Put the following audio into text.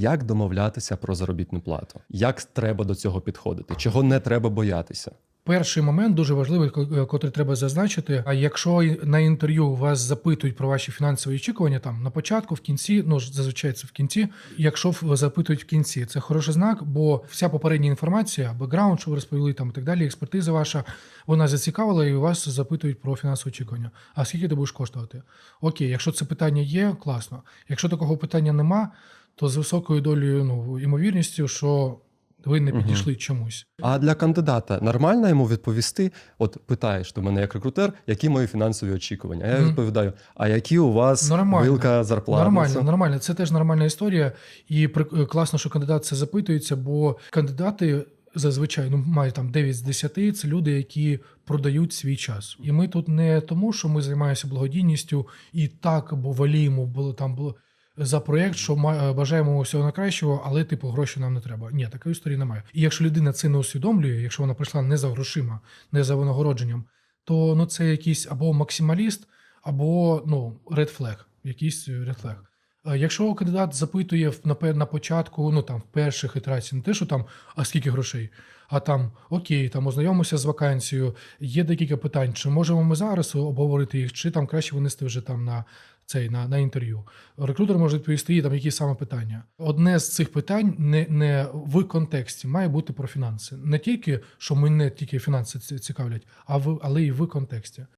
Як домовлятися про заробітну плату? Як треба до цього підходити? Чого не треба боятися? Перший момент дуже важливий, е, котрий треба зазначити. А якщо на інтерв'ю вас запитують про ваші фінансові очікування, там на початку, в кінці, ну зазвичай це в кінці. Якщо запитують в кінці, це хороший знак, бо вся попередня інформація, бекграунд, що ви розповіли, там і так далі, експертиза ваша, вона зацікавила, і вас запитують про фінансові очікування. А скільки ти будеш коштувати? Окей, якщо це питання є, класно. Якщо такого питання нема, то з високою долею ну ймовірністю, що ви не підійшли чомусь. А для кандидата нормально йому відповісти? От питаєш до мене як рекрутер, які мої фінансові очікування? А я Мгм. відповідаю: а які у вас Нормально. вилка зарплати? Нормально, нормально. Це теж нормальна історія. І при- класно, що кандидат це запитується, бо кандидати зазвичай ну, мають там 9 з 10 це люди, які продають свій час. І ми тут не тому, що ми займаємося благодійністю і так або воліємо було там було. За проєкт, що ма- бажаємо всього найкращого, але типу гроші нам не треба. Ні, такої історії немає. І якщо людина це не усвідомлює, якщо вона прийшла не за грошима, не за винагородженням, то ну це якийсь або максималіст, або ну ред флег. якийсь. Е, Якщо кандидат запитує на, початку, ну там в перших ітераціях, не те, що там, а скільки грошей, а там окей, там ознайомився з вакансією, є декілька питань, чи можемо ми зараз обговорити їх, чи там краще винести вже там на цей на, на інтерв'ю. Рекрутер може відповісти там які саме питання. Одне з цих питань не, не в контексті має бути про фінанси. Не тільки що мене тільки фінанси ці- цікавлять, а в але й в контексті.